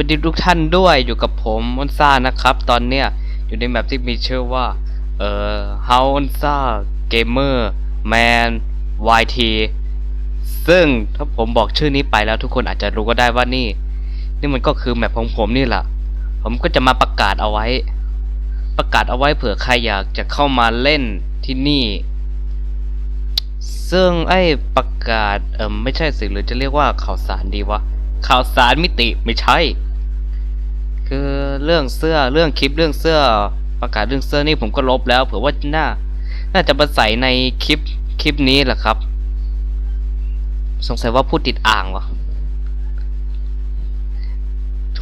วัสดีทุกท่านด้วยอยู่กับผมมอนซ่านะครับ ตอนเนี้ยอยู่ในแมปที่มีชื่อว่า เอ่อ How o n s a Gamer Man YT ซึ่งถ้าผมบอกชื่อนี้ไปแล้วทุกคนอาจจะรู้ก็ได้ว่านี่ นี่มันก็คือแมปของผมนี่แหละผมก็จะมาประกาศเอาไว้ ประกาศเอาไว้เผื่อใครอยากจะเข้ามาเล่นที่นี่ ซึ่งไอ้ประกาศเออไม่ใช่สิหรือจะเรียกว่าข่าวสารดีวะข่าวสารมิติไม่ใช่ คือเรื่องเสื้อเรื่องคลิปเรื่องเสื้อประกาศเรื่องเสื้อนี่ผมก็ลบแล้วเผื่อว่าน่าน่าจะมาใส่ในคลิปคลิปนี้แหละครับ สงสัยว่าพูดติดอ่างวะ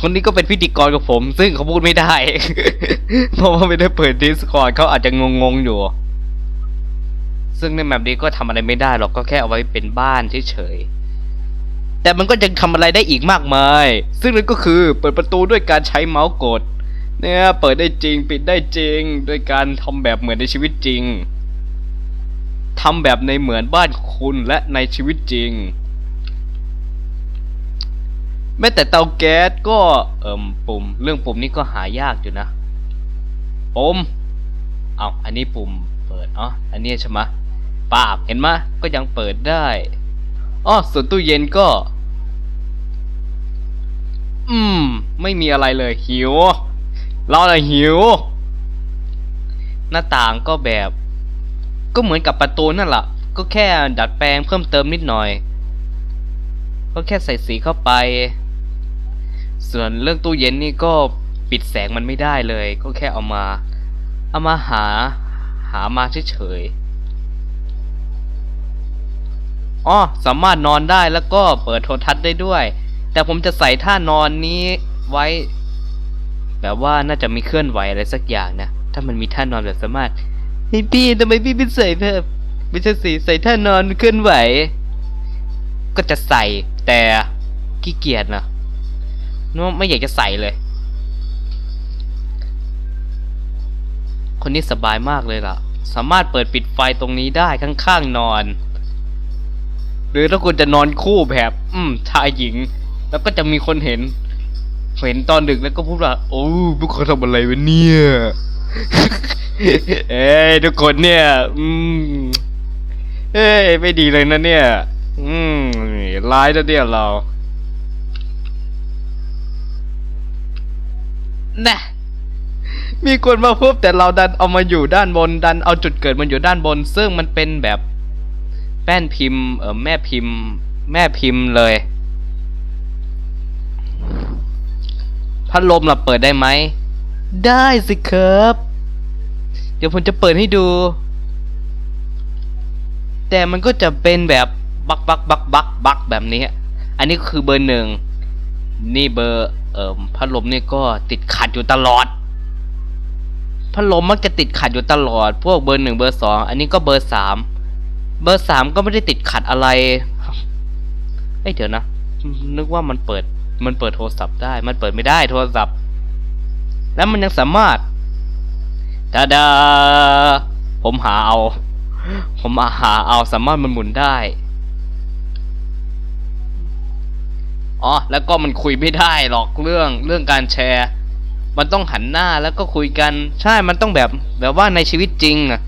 คนนี้ก็เป็นพิธีกรกับผม ซึ่งเขาพูดไม่ได้ เพราะว่าไม่ได้เปิดดิสคอร์ดเขาอาจจะงงๆอยู่ ซึ่งในแมปนี้ก็ทำอะไรไม่ได้หรอกก็แค่เอาไว้เป็นบ้านเฉยๆ แต่มันก็ยังทำอะไรได้อีกมากมาย ซึ่งนั่นก็คือเปิดประตูด้วยการใช้เมาส์กด เนี่ยเปิดได้จริงปิดได้จริงด้วยการทำแบบเหมือนในชีวิตจริงทำแบบในเหมือนบ้านคุณและในชีวิตจริง แม้แต่เตาแก๊สก็เอิ่มปุ่ม เรื่องปุ่มนี้ก็หายากอยู่นะปุ่มเอาอันนี้ปุ่มเปิดอ๋ออันนี้ใช่ไหมปาบเห็นไหมก็ยังเปิดได้ อ๋อส่วนตู้เย็นก็ อืม ไม่มีอะไรเลยหิว เราเลยหิว หน้าต่างก็แบบ ก็เหมือนกับประตูนั่นแหละก็แค่ดัดแปลงเพิ่มเติมนิดหน่อย ก็แค่ใส่สีเข้าไป ส่วนเรื่องตู้เย็นนี่ก็ปิดแสงมันไม่ได้เลย ก็แค่เอามา เอามาหา หามาเฉยๆ อ๋อสามารถนอนได้แล้วก็เปิดโทรทัศน์ได้ด้วย แต่ผมจะใส่ท่านอนนี้ไว้ แบบว่าน่าจะมีเคลื่อนไหวอะไรสักอย่างนะ ถ้ามันมีท่านอนแบบสามารถเฮ้ยพี่ทำไมพี่ไม่ใส่แบบไม่ใช่สิใส่ท่านอนเคลื่อนไหว ก็จะใส่แต่ขี้เกียจนะนไม่อยากจะใส่เลย คนนี้สบายมากเลยล่ะ สามารถเปิดปิดไฟตรงนี้ได้ข้างๆนอน รือถ้าคุณจะนอนคู่แบบ อืมชายหญิง แล้วก็จะมีคนเห็น เห็นตอนดึกแล้วก็พูดว่า โอ้พวกเขาทำอะไรวะเนี่ยเอ้ยทุกคนเนี่ย อืมเอ้ยไม่ดีเลยนะเนี่ย อืมร้ายนะเนี่ยเราน่ะมีคนมาพบแต่เราดันเอามาอยู่ด้านบน ดันเอาจุดเกิดมันอยู่ด้านบน ซึ่งมันเป็นแบบ แป้นพิมพ์เออแม่พิมพ์ แม่พิมพ์เลย พัดลมล่ะเปิดได้ไหม ได้สิครับ เดี๋ยวผมจะเปิดให้ดู แต่มันก็จะเป็นแบบบักบักบักบักบักแบบนี้ อันนี้คือเบอร์หนึ่ง นี่เบอร์เอ่อพัดลมนี่ก็ติดขัดอยู่ตลอด พัดลมมักจะติดขัดอยู่ตลอด พวกเบอร์หนึ่งเบอร์สองอันนี้ก็เบอร์สาม เบอร์สามก็ไม่ได้ติดขัดอะไรเอ้ยเดี๋ยวนะ นึกว่ามันเปิด มันเปิดโทรศัพท์ได้ มันเปิดไม่ได้โทรศัพท์ แล้วมันยังสามารถตาดา ผมหาเอา ผมมาหาเอาสามารถมันหมุนได้ อ๋อ แล้วก็มันคุยไม่ได้หรอกเรื่องเรื่องการแชร์ มันต้องหันหน้าแล้วก็คุยกัน ใช่ มันต้องแบบแบบว่าในชีวิตจริงอะ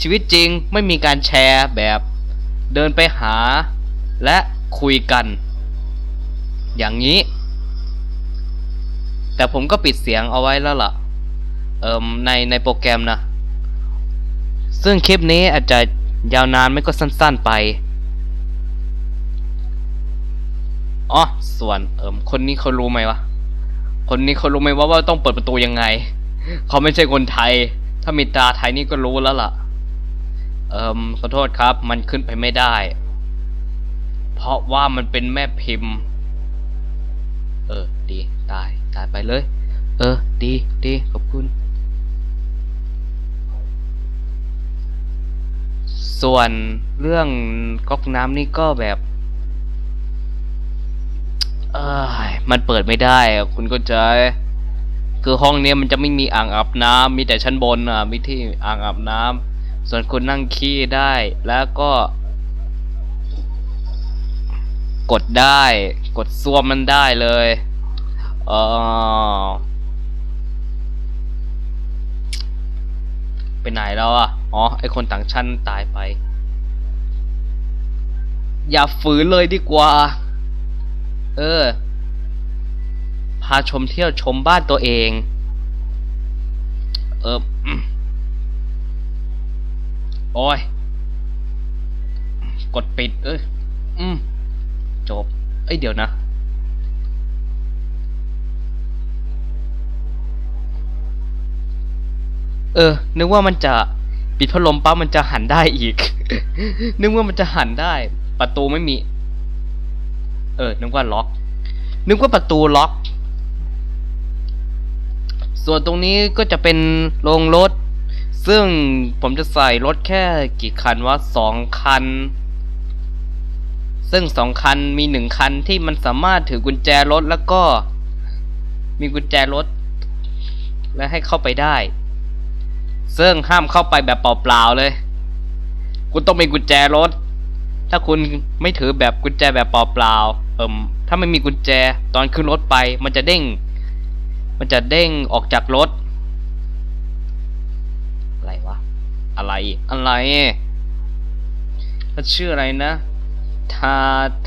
ชีวิตจริงไม่มีการแชร์แบบเดินไปหาและคุยกัน อย่างนี้ แต่ผมก็ปิดเสียงเอาไว้แล้วล่ะเอ่มในในโปรแกรมนะ ซึ่งคลิปนี้อาจจะยาวนานไม่ก็สั้นๆไปอ๋อส่วนเอิมคนนี้เขารู้ไหมวะ คนนี้เขารู้ไหมว่าว่าต้องเปิดประตูยังไง เขาไม่ใช่คนไทย ถ้ามีตาไทยนี่ก็รู้แล้วล่ะ เอิมขอโทษครับ มันขึ้นไปไม่ได้ เพราะว่ามันเป็นแม่พิมพ์ เออ ดีตายตายไปเลย เออ ดีดีขอบคุณ ส่วนเรื่องก๊อกน้ำนี่ก็แบบ เอยมันเปิดไม่ได้ คุณก็ใจคือห้องเนี้ยมันจะไม่มีอ่างอาบน้ำมีแต่ชั้นบนอะมีที่อ่างอาบน้ำ ส่วนคุณนั่งขี้ได้แล้วก็ กดได้ กดซ่วมมันได้เลยเออไปไหนแล้วอะ อ๋อ ไอคนต่างชั้นตายไป อย่าฝืนเลยดีกว่า เออ พาชมเที่ยวชมบ้านตัวเอง เออ โอ้ย กดปิด เอ้ย อืม จบ เอ้ย เดี๋ยวนะ เออ นึกว่ามันจะปิดพัดลมปั๊บมันจะหันได้อีก นึกว่ามันจะหันได้ ประตูไม่มี เออ นึกว่าล็อก นึกว่าประตูล็อก ส่วนตรงนี้ก็จะเป็นโรงรถ ซึ่งผมจะใส่รถแค่กี่คันวะสองคัน ซึ่งสองคันมีหนึ่งคันที่มันสามารถถือกุญแจรถแล้วก็ มีกุญแจรถ และให้เข้าไปได้ ซึ่งห้ามเข้าไปแบบเปล่าๆเลย คุณต้องมีกุญแจรถ ถ้าคุณไม่ถือแบบกุญแจแบบเปล่าๆเอิมถ้าไม่มีกุญแจตอนขึ้นรถไป มันจะเด้ง มันจะเด้งออกจากรถ อะไรวะ อะไร อะไรเขาชื่ออะไรนะ ทา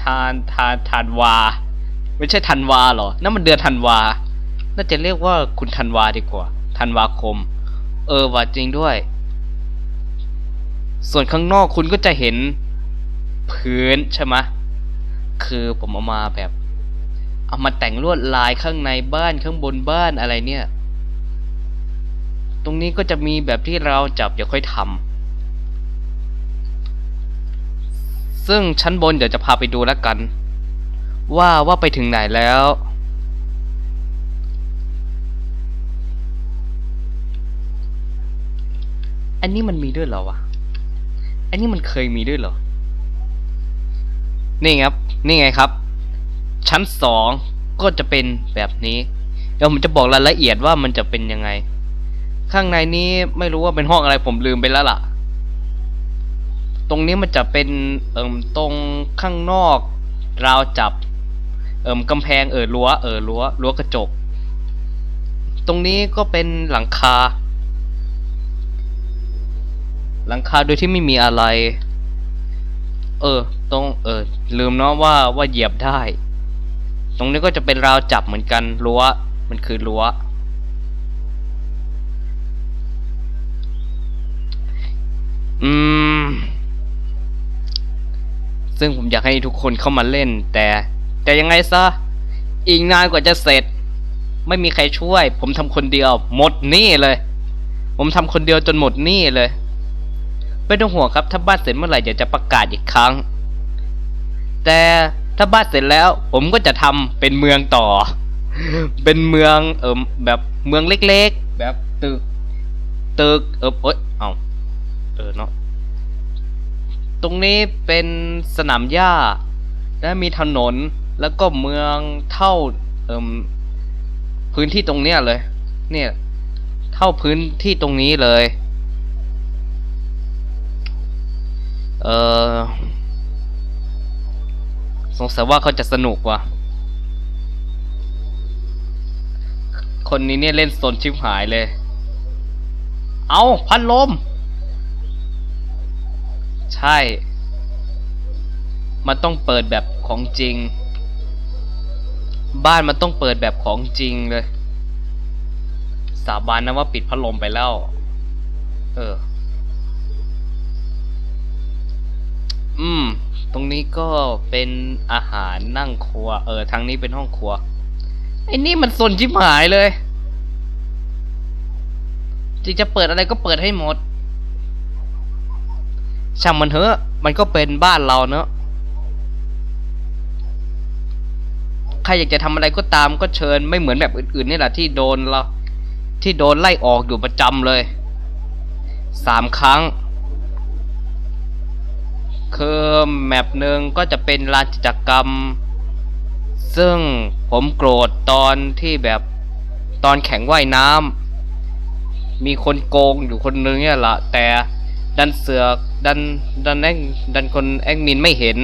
ทานทานทานวา ไม่ใช่ธันวาหรอ นั่นมันเดือนธันวา น่าจะเรียกว่าคุณธันวาดีกว่า ธันวาคม เออว่าจริงด้วย ส่วนข้างนอกคุณก็จะเห็นพื้นใช่ไหมคือผมเอามาแบบ เอามาแต่งลวดลายข้างในบ้านข้างบนบ้านอะไรเนี่ย ตรงนี้ก็จะมีแบบที่เราจับเดี๋ยวค่อยทำซึ่งชั้นบนเดี๋ยวจะพาไปดูแล้วกัน ว่าว่าไปถึงไหนแล้วอันนี้มันมีด้วยเหรอวะ อันนี้มันเคยมีด้วยเหรอ นี่ครับ นี่ไงครับ ชั้นสองก็จะเป็นแบบนี้ เดี๋ยวผมจะบอกรายละเอียดว่ามันจะเป็นยังไง ข้างในนี้ไม่รู้ว่าเป็นห้องอะไรผมลืมไปแล้วล่ะ ตรงนี้มันจะเป็นเอิมตรงข้างนอกราวจับ เอิมกำแพงเออรั้วเออรั้วรั้วกระจก ตรงนี้ก็เป็นหลังคา หลังคาโดยที่ไม่มีอะไร เออตรงเออลืมเนาะว่าว่าเหยียบได้ ตรงนี้ก็จะเป็นราวจับเหมือนกันรั้วมันคือรั้ว อืม ซึ่งผมอยากให้ทุกคนเข้ามาเล่น แต่ แต่ยังไงซะ อีกนานกว่าจะเสร็จ ไม่มีใครช่วย ผมทำคนเดียว หมดหนี้เลย ผมทำคนเดียวจนหมดหนี้เลยไม่ต้องห่วงครับ ถ้าบ้านเสร็จเมื่อไหร่เดี๋ยวจะประกาศอีกครั้ง แต่ถ้าบ้านเสร็จแล้ว ผมก็จะทำเป็นเมืองต่อ เป็นเมืองเออแบบเมืองเล็กๆ แบบตึก ตึกเออเอ้ยเอา ออเนาะตรงนี้เป็นสนามหญ้า และมีถนนแล้วก็เมืองเท่าเอิมพื้นที่ตรงเนี้ยเลย เนี่ย เท่าพื้นที่ตรงนี้เลย เออสงสัยว่าเขาจะสนุกว่ะ คนนี้เนี่ยเล่นโซนชิบหายเลย เอาพัดลม ใช่ มันต้องเปิดแบบของจริง บ้านมันต้องเปิดแบบของจริงเลย สาบานนะว่าปิดพัดลมไปแล้ว เออ อืม ตรงนี้ก็เป็นอาหารนั่งครัว เออ ทางนี้เป็นห้องครัว ไอ้นี่มันสนชิบหายเลยจริงจะเปิดอะไรก็เปิดให้หมด ช่างมันเถอะมันก็เป็นบ้านเราเนอะใครอยากจะทำอะไรก็ตามก็เชิญไม่เหมือนแบบอื่นๆนี่แหละที่โดนเราที่โดนไล่ออกอยู่ประจำเลยสามครั้ง คือแมปหนึ่งก็จะเป็นลานกิจกรรม ซึ่งผมโกรธตอนที่แบบตอนแข่งว่ายน้ำมีคนโกงอยู่คนนึงเนี่ยละแต่ ดันเสือกดันดันแอคดันคนแอคมินไม่เห็น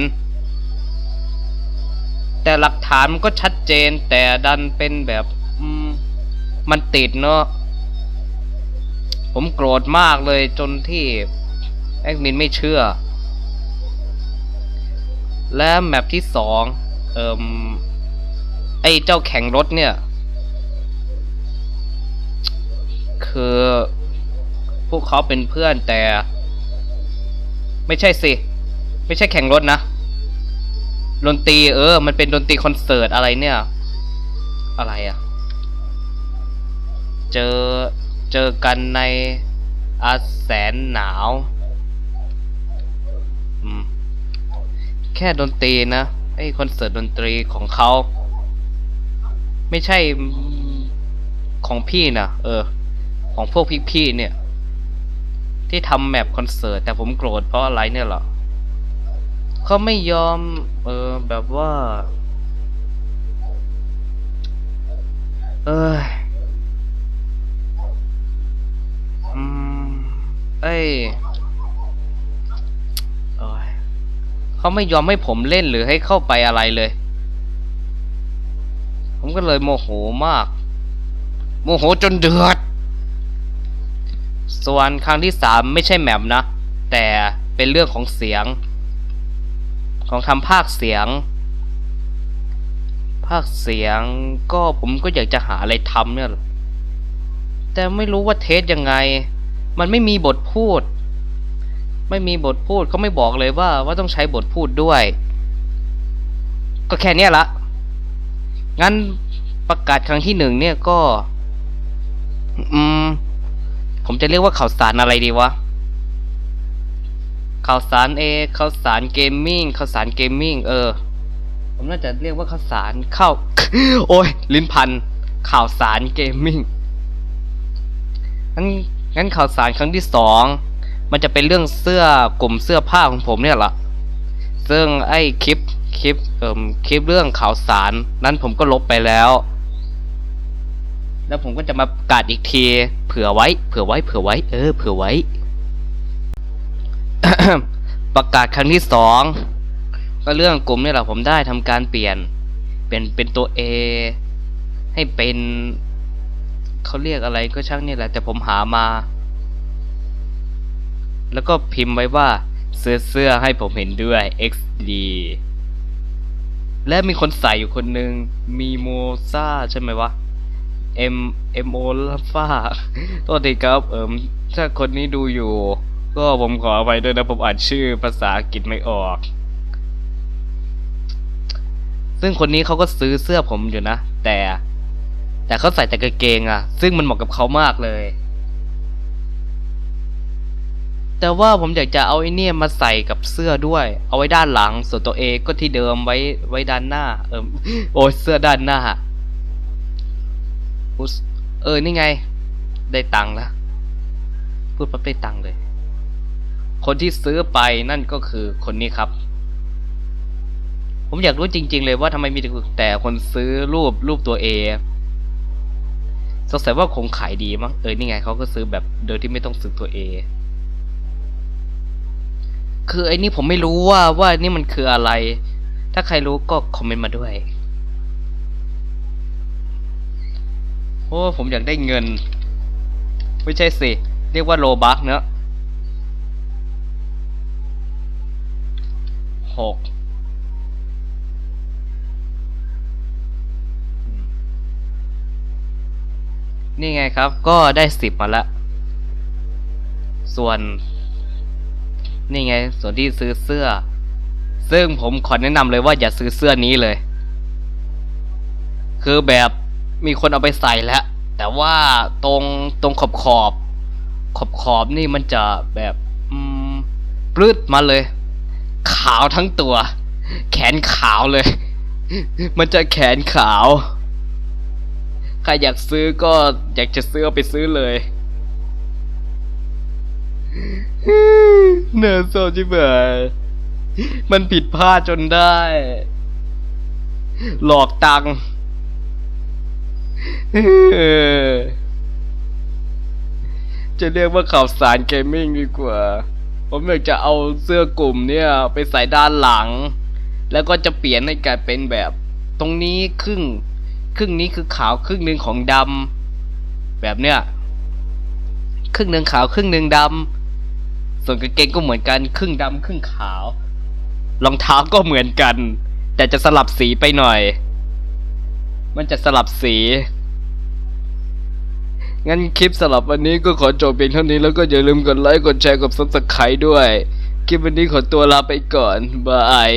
แต่หลักฐานมันก็ชัดเจนแต่ดันเป็นแบบมันติดเนาะผมโกรธมากเลยจนที่แอดมินไม่เชื่อ และแมปที่สองเอ่มไอเจ้าแข่งรถเนี่ย คือพวกเขาเป็นเพื่อนแต่ ไม่ใช่สิ ไม่ใช่แข่งรถนะดนตรีเออ มันเป็นดนตรีคอนเสิร์ตอะไรเนี่ย อะไรอะเจอเจอกันในอาแสนหนาวอืมแค่ดนตรีนะไอคอนเสิร์ตดนตรีของเขาไม่ใช่ของพี่นะเออ ของพวกพี่ๆเนี่ย ที่ทำแมปคอนเสิร์ตแต่ผมโกรธเพราะอะไรเนี่ยเหรอเขาไม่ยอม เออแบบว่า เอ้ยอืมเอ้ยโอ้ยเขาไม่ยอมให้ผมเล่นหรือให้เข้าไปอะไรเลย ผมก็เลยโมโหมาก โมโหจนเดือด ส่วนครั้งที่สามไม่ใช่แมปนะ แต่เป็นเรื่องของเสียง ของทำภาคเสียง ภาคเสียงก็ผมก็อยากจะหาอะไรทำเนี่ยแต่ไม่รู้ว่าเทสยังไง มันไม่มีบทพูด ไม่มีบทพูดเขาไม่บอกเลยว่าว่าต้องใช้บทพูดด้วย ก็แค่นี้ละ งั้นประกาศครั้งที่หนึ่งเนี่ยก็ อืม ผมจะเรียกว่าข่าวสารอะไรดีวะ ข่าวสารเอข่าวสารเกมมิ่งข่าวสารเกมมิ่งเออ ผมน่าจะเรียกว่าข่าวสารเข้าโอ้ย ลิ้นพัน ข่าวสารเกมมิ่งงั้นงั้นข่าวสารครั้งที่สองมันจะเป็นเรื่องเสื้อกลุ่มเสื้อผ้าของผมเนี่ยแหละซึ่งไอ้คลิปคลิปเอ่มคลิปเรื่องข่าวสาร นั้นผมก็ลบไปแล้ว แล้วผมก็จะมาประกาศอีกที เผื่อไว้ เผื่อไว้ เผื่อไว้ เออ เผื่อไว้ ประกาศครั้งที่สอง ก็เรื่องกลุ่มนี่แหละผมได้ทำการเปลี่ยน เป็นเป็นตัว A ให้เป็นเขาเรียกอะไรก็ช่างนี่แหละ แต่ผมหามา แล้วก็พิมพ์ไว้ว่าเสื้อเสื้อให้ผมเห็นด้วย XD และมีคนใส่อยู่คนหนึ่งมีโมซาใช่ไหมวะ M M O ลาฟ้าโทษทีครับเอิมถ้าคนนี้ดูอยู่ ก็ผมขออภัยด้วยนะผมอ่านชื่อภาษาอังกฤษไม่ออก ซึ่งคนนี้เขาก็ซื้อเสื้อผมอยู่นะ แต่ แต่เขาใส่แต่กางเกงอะซึ่งมันเหมาะกับเขามากเลย แต่ว่าผมอยากจะเอาไอ้เนี่ยมาใส่กับเสื้อด้วย เอาไว้ด้านหลัง ส่วนตัวเอก็ที่เดิมไว้ไว้ด้านหน้า เออโอ้เสื้อด้านหน้า อุ๊ยเออ นี่ไง ได้ตังค์แล้วพูดปั๊บได้ตังค์เลย คนที่ซื้อไปนั่นก็คือคนนี้ครับ ผมอยากรู้จริง ๆ เลยว่าทำไมมีแต่คนซื้อรูปรูปตัวเอสงสัยว่าคงขายดีมั้งเออนี่ไงเขาก็ซื้อแบบโดยที่ไม่ต้องซื้อตัวเอคือไอ้นี่ผมไม่รู้ว่าว่านี่มันคืออะไร ถ้าใครรู้ก็คอมเมนต์มาด้วย โอ้ผมอยากได้เงิน ไม่ใช่สิ เรียกว่าโลบักเนอะหกนี่ไงครับ ก็ได้สิบมาล้วส่วน นี่ไง ส่วนที่ซื้อเสื้อ ซึ่งผมขอแนะนำเลยว่าอย่าซื้อเสื้อนี้เลย คือแบบ มีคนเอาไปใส่แล้ว แต่ว่าตรงตรงขอบขอบขอบขอบนี่มันจะแบบอืมปลื้ดมาเลย ขาวทั้งตัว แขนขาวเลย มันจะแขนขาว ใครอยากซื้อก็อยากจะซื้อเอาไปซื้อเลยเนื้อโซจิเบยมันผิดพลาดจนได้ หลอกตังค์ จะเรียกว่าข่าวสารเกมมิ่งดีกว่า ผมอยากจะเอาเสื้อกลุ่มเนี่ยไปใส่ด้านหลัง แล้วก็จะเปลี่ยนให้กลายเป็นแบบ ตรงนี้ครึ่ง ครึ่งนี้คือขาวครึ่งหนึ่งของดำแบบเนี้ยครึ่งหนึ่งขาวครึ่งหนึ่งดำส่วนกางเกงก็เหมือนกัน ครึ่งดำครึ่งขาวรองเท้าก็เหมือนกัน แต่จะสลับสีไปหน่อย มันจะสลับสี งั้นคลิปสลับวันนี้ก็ขอจบเพียงเท่านี้แล้วก็อย่าลืมกดไลค์กดแชร์กด subscribe ด้วย คลิปวันนี้ขอตัวลาไปก่อนบาย